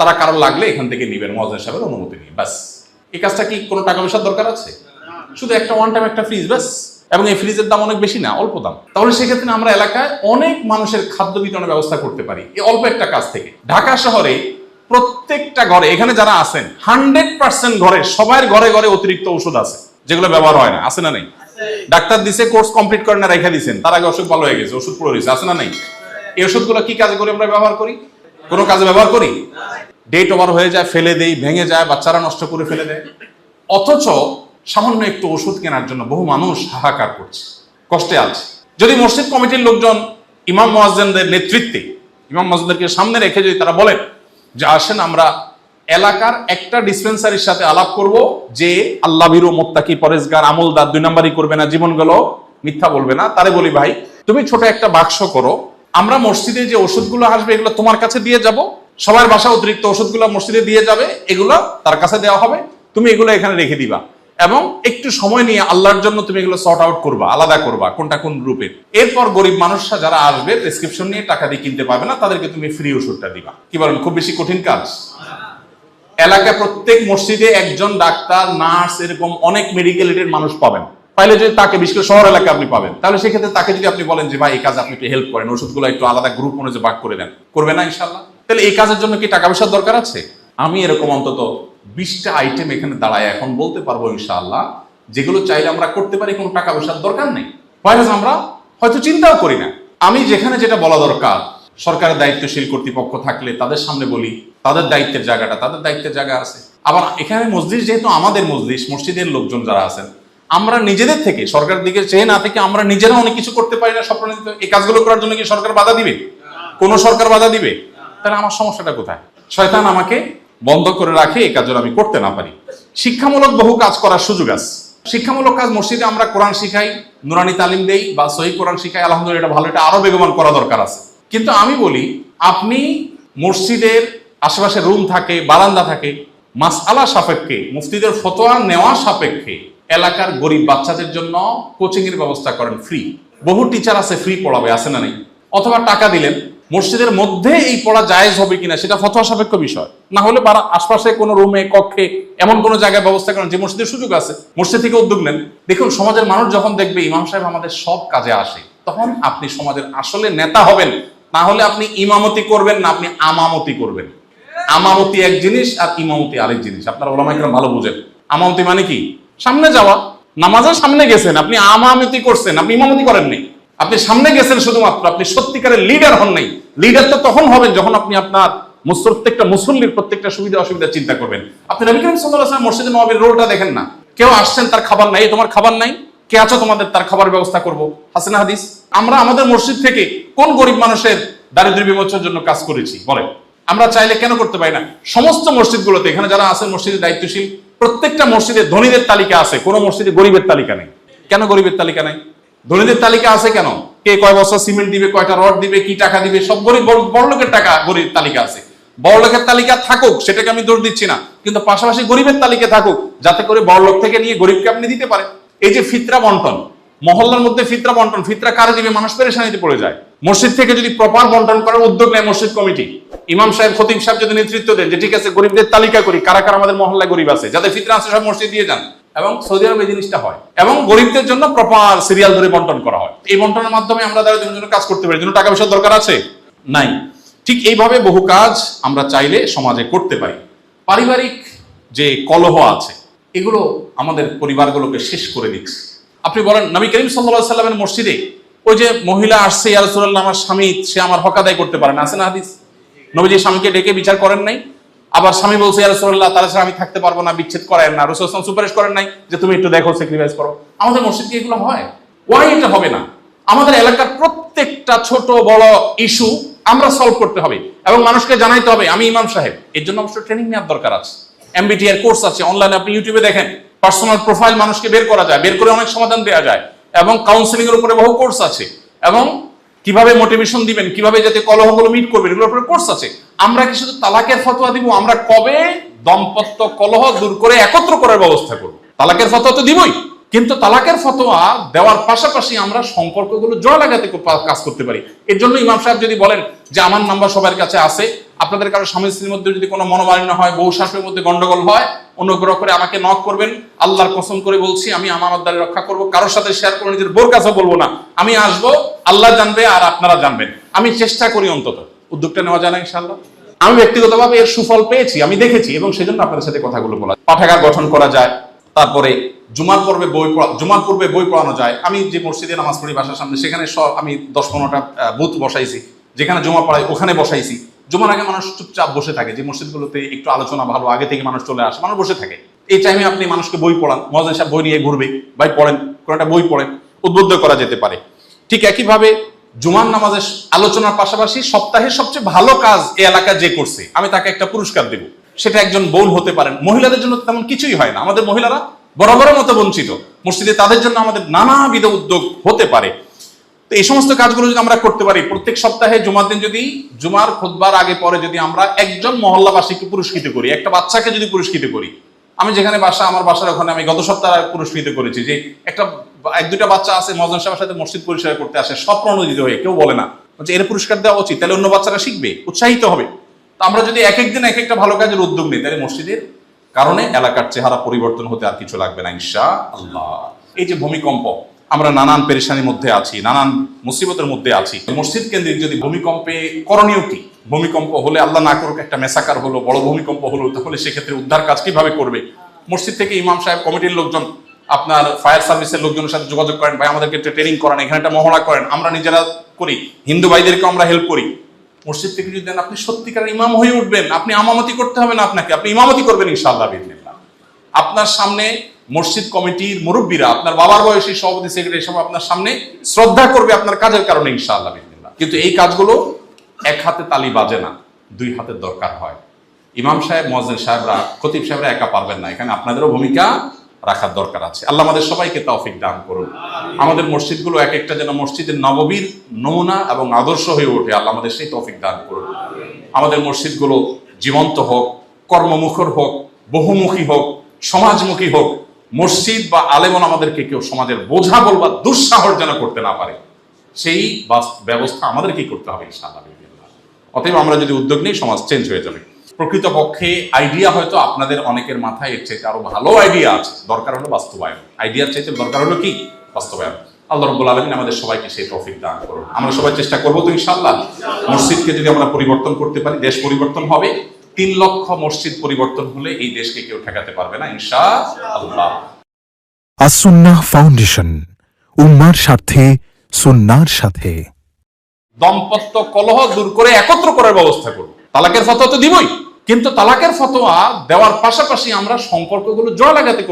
তারা কারও লাগলে এখান থেকে নিবেন, মহাজন সাহেবের অনুমতি নিয়ে। ব্যাস। এই কাজটা কি কোনো টাকা পয়সার দরকার আছে? শুধু একটা ওয়ান টাইম একটা ফ্রিজ ব্যাস। এবং এই ফ্রিজের দাম অনেক বেশি না, অল্প দাম। তাহলে সেক্ষেত্রে আমরা এলাকায় অনেক মানুষের খাদ্য বিতরণের ব্যবস্থা করতে পারি, এই অল্প একটা কাজ থেকে। ঢাকা শহরে প্রত্যেকটা ঘরে, এখানে যারা আছেন হান্ড্রেড পার্সেন্ট ঘরে, সবার ঘরে ঘরে অতিরিক্ত ওষুধ আছে, যেগুলো ব্যবহার হয় না, আছে না নেই? ডাক্তার দিছে কোর্স কমপ্লিট করে না, রেখে দিছেন, তার আগে অসুখ ভালো হয়ে গেছে, ওষুধ পড়ে রয়েছে আছে না নেই? এই ওষুধগুলো কি কাজে করে আমরা ব্যবহার করি? কোনো কাজে ব্যবহার করি? ডেট ওভার হয়ে যায়, ফেলে দেই, ভেঙে যায়, বাচ্চারা নষ্ট করে ফেলে দেয়। অথচ সামান্য একটু ওষুধ কেনার জন্য বহু মানুষ হাহাকার করছে, কষ্টে আছে। যদি মসজিদ কমিটির লোকজন ইমাম মোয়াজ্জেনদের নেতৃত্বে, ইমাম মোয়াজ্জেনদেরকে সামনে রেখে যদি তারা বলেন যে আসেন আমরা এলাকার একটা ডিসপেন্সারির সাথে আলাপ করব, যে আল্লাহ ভীরু মোত্তাকি পরেশগার, আমলদার, দুই নাম্বারই করবে না, জীবন গেল, মিথ্যা বলবে না, তারে বলি ভাই, তুমি ছোট একটা বাক্স করো, আমরা মসজিদে যে ওষুধগুলো আসবে এগুলো তোমার কাছে দিয়ে যাব সবার বাসা অতিরিক্ত ওষুধগুলো মসজিদে দিয়ে যাবে, এগুলো তার কাছে দেওয়া হবে। তুমি এগুলো এখানে রেখে দিবা। এবং একটু সময় নিয়ে আল্লাহর জন্য তুমি এগুলো সর্ট আউট করবা, আলাদা করবা, কোনটা কোন রূপের এরপর গরিব মানুষরা যারা আসবে প্রেসক্রিপশন নিয়ে টাকা দিয়ে কিনতে পারবে না, তাদেরকে তুমি ফ্রি ওষুধটা দিবা। কি বলেন, খুব বেশি কঠিন কাজ? এলাকায় প্রত্যেক মসজিদে একজন ডাক্তার, নার্স, এরকম অনেক মেডিকেল এডের মানুষ পাবেন। পাইলে যদি তাকে, বিশেষ করে শহর এলাকায় আপনি পাবেন, তাহলে সেক্ষেত্রে তাকে যদি আপনি বলেন যে, ভাই, এই কাজ আপনি একটু হেল্প করেন, ওষুধগুলো একটু আলাদা গ্রুপ অনুযায়ী ভাগ করে দেন। করবে না ইনশাল্লাহ তাহলে এই কাজের জন্য কি টাকা পয়সার দরকার আছে? আমি এরকম অন্তত বিশটা আইটেম এখানে দাঁড়ায় এখন বলতে পারব ইনশাআল্লাহ, যেগুলো চাইলে আমরা করতে পারি, কোনো টাকা পয়সার দরকার নেই। হয়তো আমরা হয়তো চিন্তাও করি না। আমি যেখানে যেটা বলা দরকার, সরকারের দায়িত্বশীল কর্তৃপক্ষ থাকলে তাদের সামনে বলি, তাদের দায়িত্বের জায়গাটা, তাদের দায়িত্বের জায়গা আছে। আবার এখানে মসজিদ যেহেতু আমাদের মসজিদ মসজিদের লোকজন যারা আছেন, আমরা নিজেদের থেকে সরকারের দিকে চেয়ে না থেকে আমরা নিজেরা অনেক কিছু করতে পারি না স্বপ্ন এই কাজগুলো করার জন্য কি সরকার বাধা দিবে? কোন সরকার বাধা দিবে? তাহলে আমার সমস্যাটা কোথায়? শয়তান আমাকে বন্ধ করে রাখে, এই কাজ যেন আমি করতে না পারি। শিক্ষামূলক বহু কাজ করার সুযোগ আছে। শিক্ষামূলক কাজ মসজিদে আমরা কোরআন শিখাই, নুরানি তালিম দেই বা সহি কোরআন শিখাই, আলহামদুলিল্লাহ এটা ভালো, এটা আরও বেগবান করা দরকার আছে। কিন্তু আমি বলি, আপনি মসজিদের আশেপাশে রুম থাকে, বারান্দা থাকে, মাসআলা সাপেক্ষে, মুফতিদের ফতোয়া নেওয়া সাপেক্ষে এলাকার গরিব বাচ্চাদের জন্য কোচিং এর ব্যবস্থা করেন ফ্রি বহু টিচার আছে ফ্রি পড়াবে, আছে না নেই? অথবা টাকা দিলেন মসজিদের মধ্যে এই পড়া জায়েজ হবে কিনা সেটা ফতোয়া সাপেক্ষ বিষয়। না হলে বারা আশপাশে কোনো রুমে কক্ষে, এমন কোনো জায়গায় ব্যবস্থা করেন যে মসজিদের সুযোগ আছে, মসজিদ থেকে উদ্যোগ নেন। দেখুন, সমাজের মানুষ যখন দেখবে ইমাম সাহেব আমাদের সব কাজে আসে, তখন আপনি সমাজের আসলে নেতা হবেন। না হলে আপনি ইমামতি করবেন না, আপনি আমামতি করবেন। আমামতি এক জিনিস আর ইমামতি আরেক জিনিস। আপনারা ওলামাই কেন ভালো বুঝেন। আমামতি মানে কি? সামনে যাওয়া। নামাজের সামনে গেছেন, আপনি আমামতি করছেন, আপনি ইমামতি করেননি। আপনি সামনে গেছেন শুধুমাত্র, আপনি সত্যিকারের লিডার হন নাই। লিডার তো তখন হবেন যখন আপনি আপনার প্রত্যেকটা মুসল্লির প্রত্যেকটা সুবিধা অসুবিধা চিন্তা করবেন। আপনি নবী করিম ওয়াসাল্লাম মসজিদে নববীর রোলটা দেখেন না। কেউ আসছেন, তার খাবার নাই তোমার খাবার নাই। কে আছো, তোমাদের তার খাবার ব্যবস্থা করব। হাসিনা হাদিস, আমরা আমাদের মসজিদ থেকে কোন গরিব মানুষের দারিদ্র্য বিমোচনের জন্য কাজ করেছি? বলেন। আমরা চাইলে কেন করতে পারি না? সমস্ত মসজিদগুলোতে, এখানে যারা আছেন মসজিদের দায়িত্বশীল, প্রত্যেকটা মসজিদে ধনীদের তালিকা আছে, কোনো মসজিদে গরিবের তালিকা নেই। কেন গরিবের তালিকা নেই? ধনীদের তালিকা আছে কেন? কে কয় বস্তা সিমেন্ট দিবে, কয়টা রড দিবে, কি টাকা দিবে, সব গরিব বড় লোকের টাকা গরিব তালিকা আছে। বড় লোকের তালিকা থাকুক, সেটাকে আমি দোষ দিচ্ছি না। কিন্তু পাশাপাশি গরিবের তালিকা থাকুক, যাতে করে বড় লোক থেকে নিয়ে গরিবকে আপনি দিতে পারেন। এই যে ফিতরা বন্টন, মহল্লার মধ্যে ফিতরা বন্টন, ফিতরা কারে দিবে? মানুষ পেরেশানিতে পড়ে যায়। মসজিদ থেকে যদি প্রপার বন্টন করার উদ্যোগ নেয় মসজিদ কমিটি, ইমাম সাহেব, খতিব সাহেব যদি নেতৃত্ব দেন যে, ঠিক আছে, গরিবদের তালিকা করি, কারা কারা আমাদের মহল্লায় গরিব আছে, যাদের ফিতরা আছে সব মসজিদ দিয়ে যান। এবং সৌদি আরবে জিনিসটা হয়। এবং গরিবদের জন্য প্রপার সিরিয়াল ধরে বন্টন করা হয়। এই বন্টনের মাধ্যমে আমরা তাদের জন্য কাজ করতে পারি। জন্য টাকা পয়সার দরকার আছে? নাই। ঠিক এইভাবে বহু কাজ আমরা চাইলে সমাজে করতে পারি। পারিবারিক যে কলহ আছে, এগুলো আমাদের পরিবারগুলোকে শেষ করে দিচ্ছে। আপনি বলেন, নবী করিম সাল্লাহ সাল্লামের মসজিদে ওই যে মহিলা আসছে ইয়ারসুল্লাহ আমার স্বামী, সে আমার হক আদায় করতে পারে না। আছে না হাদিস? নবীজি স্বামীকে ডেকে বিচার করেন নাই? আবার স্বামী বলছে ইয়ারসুল্লাহ তারা আমি থাকতে পারব না, বিচ্ছেদ করেন না, রসুল সুপারিশ করেন নাই যে তুমি একটু দেখো স্যাক্রিফাইস করো। আমাদের মসজিদ কি এগুলো হয়? ওয়াই এটা হবে না? আমাদের এলাকার প্রত্যেকটা ছোট, বড় ইস্যু আমরা সলভ করতে হবে এবং মানুষকে জানাইতে হবে, আমি ইমাম সাহেব। এর জন্য অবশ্যই ট্রেনিং নেওয়ার দরকার আছে। এমবিটি এর কোর্স আছে অনলাইনে আপনি ইউটিউবে দেখেন পার্সোনাল প্রোফাইল মানুষকে বের করা যায়, বের করে অনেক সমাধান দেওয়া যায় এবং কাউন্সিলিং এর উপরে বহু কোর্স আছে এবং কীভাবে মোটিভেশন দিবেন, কীভাবে যাতে কলহগুলো মিট করবেন, এগুলোর উপরে কোর্স আছে। আমরা কি শুধু তালাকের ফতোয়া দিব, আমরা কবে দম্পত্য কলহ দূর করে একত্র করার ব্যবস্থা করব? তালাকের ফতোয়া তো দিবই। কিন্তু তালাকের ফতোয়া দেওয়ার পাশাপাশি আমরা সম্পর্কগুলো জোড়া লাগাতে কাজ করতে পারি। এর জন্য ইমাম সাহেব যদি বলেন যে আমার নাম্বার সবার কাছে আছে, আপনাদের কারও স্বামী স্ত্রীর মধ্যে যদি কোনো মনোমালিন্য হয়, বউ শাশুড়ির মধ্যে গন্ডগোল হয়, অনুগ্রহ করে আমাকে নক করবেন। আল্লাহর কসম করে বলছি, আমি আমার আমানতদারি রক্ষা করব, কারোর সাথে শেয়ার করে নিজের বোর কাছে বলব না। আমি আসব, আল্লাহ জানবে আর আপনারা জানবেন। আমি চেষ্টা করি অন্তত। উদ্যোগটা নেওয়া যায় না ইনশাআল্লাহ। আমি ব্যক্তিগতভাবে এর সুফল পেয়েছি, আমি দেখেছি এবং সেজন্য আপনাদের সাথে কথাগুলো বলা পাঠাগার গঠন করা যায় তারপরে জুমার পর্বে বই পড়া- জুমার পূর্বে বই পড়ানো যায়। আমি যে মসজিদে নামাজ পড়ি বাসার সামনে, সেখানে সব আমি দশ পনেরোটা বুথ বসাইছি। যেখানে জমা পড়াই ওখানে বসাইছি। জুমার আগে মানুষ চুপচাপ বসে থাকে, যে মসজিদগুলোতে একটু আলোচনা ভালো, আগে থেকে মানুষ চলে আসে, মানুষ বসে থাকে। এই টাইমে আপনি মানুষকে বই পড়ান, মহাজন সাহেব বই নিয়ে ঘুরবে, ভাই পড়েন, কোনো একটা বই পড়েন, উদ্বুদ্ধ করা যেতে পারে। ঠিক একইভাবে জুমার নামাজের আলোচনার পাশাপাশি সপ্তাহের সবচেয়ে ভালো কাজ এই এলাকা যে করছে, আমি তাকে একটা পুরস্কার দেব। সেটা একজন বোন হতে পারেন। মহিলাদের জন্য তেমন কিছুই হয় না। আমাদের মহিলারা বরাবরের মতো বঞ্চিত। মসজিদে তাদের জন্য আমাদের নানাবিধ উদ্যোগ হতে পারে। তো এই সমস্ত কাজগুলো যদি আমরা করতে পারি, প্রত্যেক সপ্তাহে জুমার দিন যদি, জুমার খুতবার আগে পরে যদি আমরা একজন মহল্লাবাসীকে পুরস্কৃত করি, একটা বাচ্চাকে যদি পুরস্কৃত করি, আমি যেখানে বাসা, আমার বাসার ওখানে আমি গত সপ্তাহে পুরস্কৃত করেছি যে একটা এক দুটা বাচ্চা আছে মজন সাহেবের সাথে মসজিদ পরিষ্কার করতে আসে সব প্রণোদিত হয়ে, কেউ বলে না। বলছে, এর পুরস্কার দেওয়া উচিত, তাহলে অন্য বাচ্চারা শিখবে, উৎসাহিত হবে। তো আমরা যদি এক একদিন এক একটা ভালো কাজের উদ্যোগ নিই, তাহলে মসজিদের কারণে এলাকার চেহারা পরিবর্তন হতে আর কিছু লাগবে না ইনশা আল্লাহ এই যে ভূমিকম্প, আমরা নানান পেরেশানির মধ্যে আছি, নানান মুসিবতের মধ্যে আছি। মসজিদ কেন্দ্রিক যদি ভূমিকম্পে করণীয় কি? ভূমিকম্প হলে আল্লাহ না করুক একটা মেসাকার হলো, বড় ভূমিকম্প হলো, তাহলে সেক্ষেত্রে উদ্ধার কাজ কীভাবে করবে? মসজিদ থেকে ইমাম সাহেব, কমিটির লোকজন, আপনার ফায়ার সার্ভিসের লোকজনের সাথে যোগাযোগ করেন, ভাই আমাদেরকে ট্রেনিং করেন, এখানে একটা মহড়া করেন, আমরা নিজেরা করি, হিন্দু ভাইদেরকে আমরা হেল্প করি। মসজিদ থেকে যদি দেন, আপনি সত্যিকার ইমাম হয়ে উঠবেন। আপনি আমামতি করতে হবে না আপনাকে। আপনি ইমামতি করবেন ইনশাআল্লাহ বিদিনিল্লাহ আপনার সামনে মসজিদ কমিটির মুরব্বীরা, আপনার বাবার বয়সী সভাপতি সেক্রেটারি সব আপনার সামনে শ্রদ্ধা করবে আপনার কাজের কারণে ইনশাআল্লাহ বিদিনিল্লাহ কিন্তু এই কাজগুলো এক হাতে তালি বাজে না, দুই হাতের দরকার হয়। ইমাম সাহেব মহাজেন সাহেবরা, খতিব সাহেবরা একা পারবেন না। এখানে আপনাদেরও ভূমিকা রাখার দরকার আছে। আল্লাহ আমাদের সবাইকে তৌফিক দান করুন। আমাদের মসজিদগুলো এক একটা যেন মসজিদের নববীর নমুনা এবং আদর্শ হয়ে ওঠে। আল্লাহ আমাদের সেই তৌফিক দান করুন। আমাদের মসজিদগুলো জীবন্ত হোক, কর্মমুখর হোক, বহুমুখী হোক, সমাজমুখী হোক, মসজিদ বা আলেমন আমাদেরকে কেউ সমাজের বোঝা বলবা দুঃসাহস যেন করতে না পারে, সেই বাস- ব্যবস্থা আমাদেরকেই করতে হবে অতএব আমরা যদি উদ্যোগ নিই, সমাজ চেঞ্জ হয়ে যাবে। প্রকৃতপক্ষে আইডিয়া হয়তো আপনাদের অনেকের মাথায় এর চাইতে আরও ভালো আইডিয়া আছে। দরকার হলো বাস্তবায়ন। আইডিয়ার চাইতে দরকার হলো কি? বাস্তবায়ন। আল্লাহ রব্বুল আলমিন আমাদের সবাইকে সেই তৌফিক দান করুন। আমরা সবাই চেষ্টা করব তো ইনশাআল্লাহ মসজিদকে যদি আমরা পরিবর্তন করতে পারি দেশ পরিবর্তন হবে। তিন লক্ষ মসজিদ পরিবর্তন হলে এই দেশকে কেউ ঠেকাতে পারবে না ইনশা আল্লাহ আসুন্নাহ ফাউন্ডেশন উম্মার স্বার্থে সুন্নার সাথে। দম্পত্য কলহ দূর করে একত্র করার ব্যবস্থা করব তালাকের ফতোয়া তো দিবই কিন্তু তালাকের ফতোয়া দেওয়ার পাশাপাশি আমরা সম্পর্কগুলো জোড়া লাগাতে